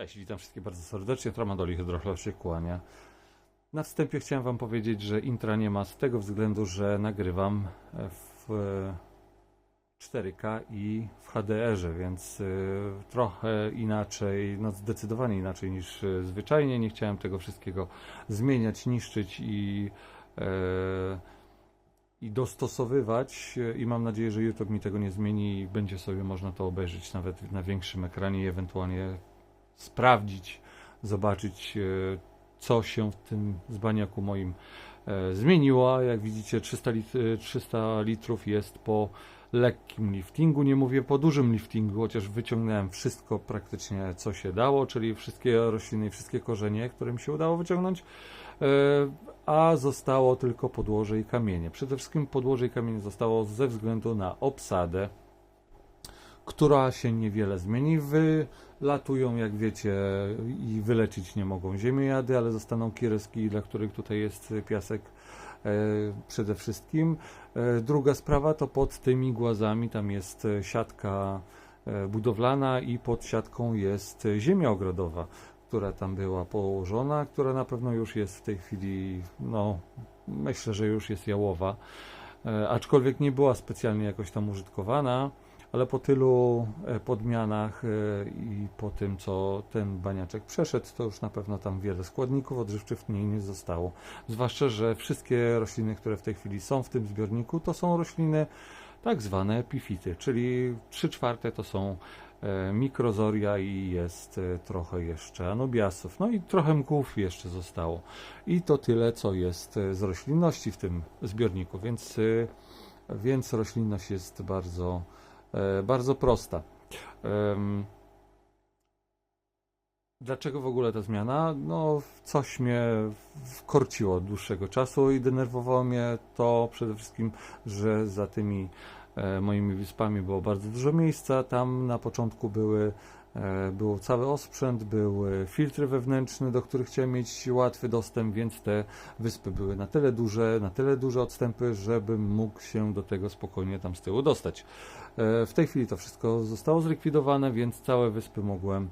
Cześć, witam wszystkich bardzo serdecznie. Tramadoli Hydrochlow się kłania. Na wstępie chciałem Wam powiedzieć, że intra nie ma z tego względu, że nagrywam w 4K i w HDR-ze, więc y, trochę inaczej, no zdecydowanie inaczej niż y, zwyczajnie. Nie chciałem tego wszystkiego zmieniać, niszczyć i, e, i dostosowywać i mam nadzieję, że YouTube mi tego nie zmieni i będzie sobie można to obejrzeć nawet na większym ekranie i ewentualnie sprawdzić, zobaczyć, e, co się w tym zbaniaku moim e, zmieniło. Jak widzicie, 300, lit 300 litrów jest po lekkim liftingu, nie mówię po dużym liftingu, chociaż wyciągnąłem wszystko praktycznie, co się dało, czyli wszystkie rośliny i wszystkie korzenie, które mi się udało wyciągnąć, e, a zostało tylko podłoże i kamienie. Przede wszystkim podłoże i kamienie zostało ze względu na obsadę, która się niewiele zmieni. Wylatują, jak wiecie, i wyleczyć nie mogą ziemiojady, ale zostaną kiereski, dla których tutaj jest piasek e, przede wszystkim. E, druga sprawa to pod tymi głazami tam jest siatka e, budowlana i pod siatką jest ziemia ogrodowa, która tam była położona, która na pewno już jest w tej chwili, no myślę, że już jest jałowa, aczkolwiek nie była specjalnie jakoś tam użytkowana ale po tylu e, podmianach e, i po tym, co ten baniaczek przeszedł, to już na pewno tam wiele składników odżywczych w niej nie zostało. Zwłaszcza, że wszystkie rośliny, które w tej chwili są w tym zbiorniku, to są rośliny tak zwane epifity, czyli 3 czwarte to są e, mikrozoria i jest trochę jeszcze anubiasów, no i trochę mgłów jeszcze zostało. I to tyle, co jest z roślinności w tym zbiorniku, więc, więc roślinność jest bardzo bardzo prosta. Dlaczego w ogóle ta zmiana? No, coś mnie wkorciło od dłuższego czasu i denerwowało mnie to przede wszystkim, że za tymi e, moimi wyspami było bardzo dużo miejsca. Tam na początku były E, był cały osprzęt, były filtry wewnętrzne, do których chciałem mieć łatwy dostęp, więc te wyspy były na tyle duże, na tyle duże odstępy, żebym mógł się do tego spokojnie tam z tyłu dostać. E, w tej chwili to wszystko zostało zlikwidowane, więc całe wyspy mogłem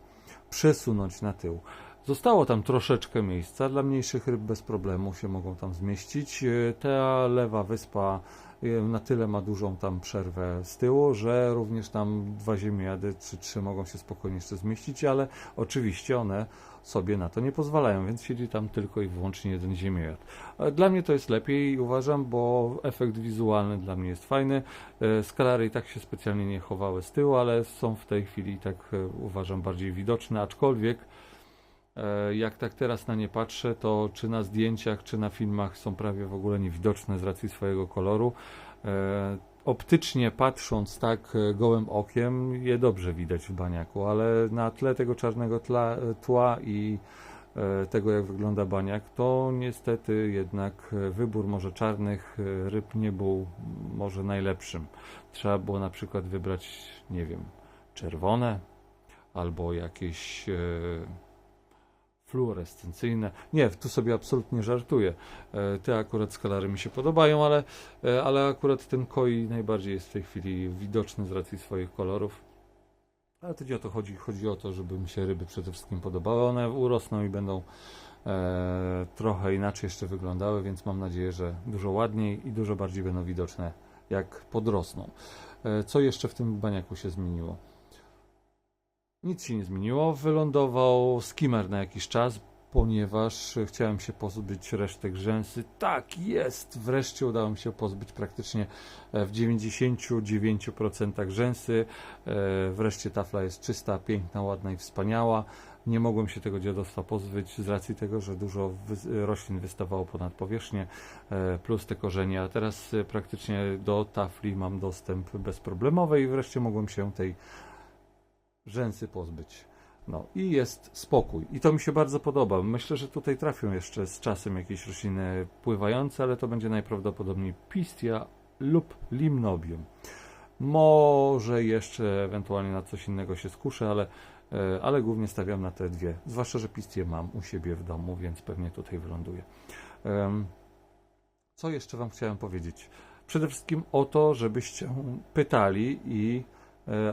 przesunąć na tył. Zostało tam troszeczkę miejsca, dla mniejszych ryb bez problemu się mogą tam zmieścić. E, ta lewa wyspa na tyle ma dużą tam przerwę z tyłu, że również tam dwa ziemiady czy trzy mogą się spokojnie jeszcze zmieścić, ale oczywiście one sobie na to nie pozwalają, więc siedzi tam tylko i wyłącznie jeden ziemiojad. Dla mnie to jest lepiej, uważam, bo efekt wizualny dla mnie jest fajny. E, skalary i tak się specjalnie nie chowały z tyłu, ale są w tej chwili tak e, uważam bardziej widoczne, aczkolwiek E, jak tak teraz na nie patrzę, to czy na zdjęciach, czy na filmach są prawie w ogóle niewidoczne z racji swojego koloru. E, optycznie patrząc tak e, gołym okiem je dobrze widać w baniaku, ale na tle tego czarnego tla, tła i tego jak wygląda baniak, to niestety jednak wybór może czarnych ryb nie był może najlepszym. Trzeba było na przykład wybrać, nie wiem, czerwone albo jakieś fluorescencyjne. Nie, tu sobie absolutnie żartuję. E, te akurat skalary mi się podobają, ale, e, ale akurat ten koi najbardziej jest w tej chwili widoczny z racji swoich kolorów. Ale to nie o to chodzi. Chodzi o to, żeby mi się ryby przede wszystkim podobały. One urosną i będą e, trochę inaczej jeszcze wyglądały, więc mam nadzieję, że dużo ładniej i dużo bardziej będą widoczne jak podrosną. E, co jeszcze w tym baniaku się zmieniło? Nic się nie zmieniło. Wylądował skimmer na jakiś czas, ponieważ chciałem się pozbyć resztek rzęsy. Tak jest! Wreszcie udało mi się pozbyć praktycznie e, w 99% rzęsy. E, wreszcie tafla jest czysta, piękna, ładna i wspaniała. Nie mogłem się tego dziadostwa pozbyć z racji tego, że dużo roślin wystawało ponad powierzchnię, e, plus te korzenie, a teraz praktycznie do tafli mam dostęp bezproblemowy i wreszcie mogłem się tej rzęsy pozbyć. No i jest spokój. I to mi się bardzo podoba. Myślę, że tutaj trafią jeszcze z czasem jakieś rośliny pływające, ale to będzie najprawdopodobniej pistia lub limnobium. Może jeszcze ewentualnie na coś innego się skuszę, ale, e, ale głównie stawiam na te dwie. Zwłaszcza, że pistie mam u siebie w domu, więc pewnie tutaj wyląduję. Co jeszcze Wam chciałem powiedzieć? Przede wszystkim o to, żebyście pytali i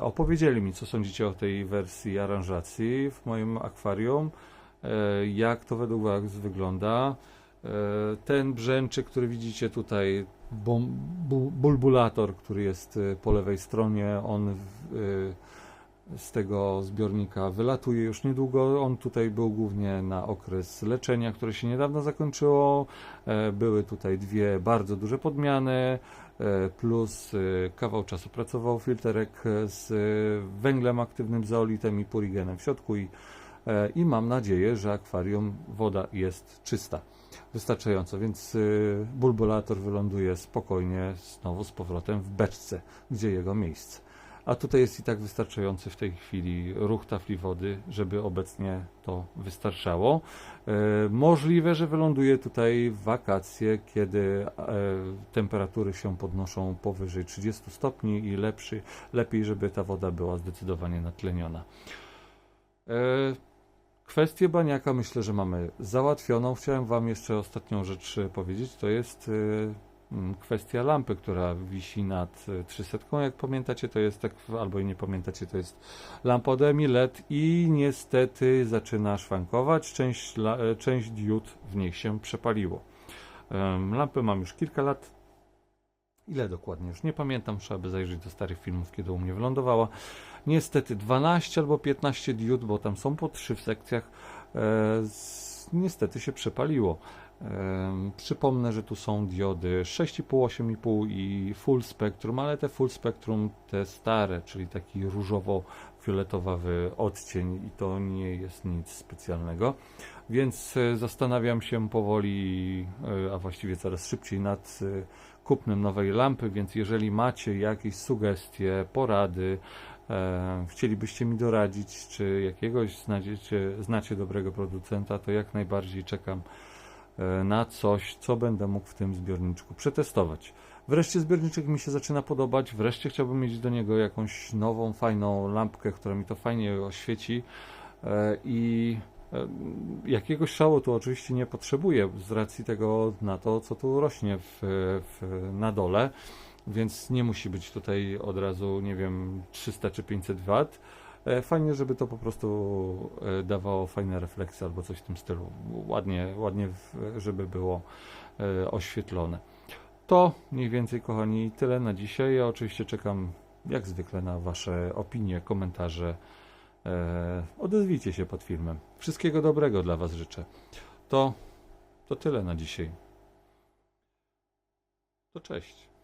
opowiedzieli mi, co sądzicie o tej wersji aranżacji w moim akwarium, e, jak to według Was wygląda. E, Ten brzęczyk, który widzicie tutaj, bulbulator, który jest e, po lewej stronie, on e, z tego zbiornika wylatuje już niedługo. On tutaj był głównie na okres leczenia, które się niedawno zakończyło. E, Były tutaj dwie bardzo duże podmiany, e, plus e, kawał czasu pracował filterek e, z e, węglem aktywnym, zeolitem i purigenem w środku i, e, i mam nadzieję, że akwarium woda jest czysta. Wystarczająco, więc bulbulator wyląduje spokojnie znowu z powrotem w beczce, gdzie jego miejsce. A tutaj jest i tak wystarczający w tej chwili ruch tafli wody, żeby obecnie to wystarczało. E, możliwe, że wyląduje tutaj w wakacje, kiedy e, temperatury się podnoszą powyżej 30 stopni i lepszy, lepiej, żeby ta woda była zdecydowanie natleniona. E, Kwestię baniaka myślę, że mamy załatwioną. Chciałem Wam jeszcze ostatnią rzecz powiedzieć. To jest kwestia lampy, która wisi nad e, 300. Jak pamiętacie, to jest tak, albo nie pamiętacie, to jest lampa od LED i niestety zaczyna szwankować. Część, e, część diod w nich się przepaliło. Em, Lampę mam już kilka lat. Ile dokładnie? Już nie pamiętam, trzeba by zajrzeć do starych filmów, kiedy u mnie wylądowała. Niestety 12 albo 15 diod, bo tam są po 3 w sekcjach, e, niestety się przepaliło. Przypomnę, że tu są diody 6,5, 8,5 i full spectrum, ale te full spectrum, te stare, czyli taki różowo-fioletowawy odcień i to nie jest nic specjalnego. Więc e, zastanawiam się powoli, e, a właściwie coraz szybciej nad e, kupnem nowej lampy, więc jeżeli macie jakieś sugestie, porady, chcielibyście mi doradzić, czy jakiegoś znacie dobrego producenta, to jak najbardziej czekam na coś, co będę mógł w tym zbiorniczku przetestować. Wreszcie zbiorniczek mi się zaczyna podobać, wreszcie chciałbym mieć do niego jakąś nową, fajną lampkę, która mi to fajnie oświeci e, i e, jakiegoś szału tu oczywiście nie potrzebuję z racji tego na to, co tu rośnie w, w, na dole, więc nie musi być tutaj od razu, nie wiem, 300 czy 500 W. E, Fajnie, żeby to po prostu e, dawało fajne refleksje albo coś w tym stylu. Ładnie, ładnie żeby było e, oświetlone. To mniej więcej, kochani, tyle na dzisiaj. Ja oczywiście czekam, jak zwykle, na Wasze opinie, komentarze. Odezwijcie się pod filmem. Wszystkiego dobrego dla Was życzę. To, to tyle na dzisiaj. To cześć.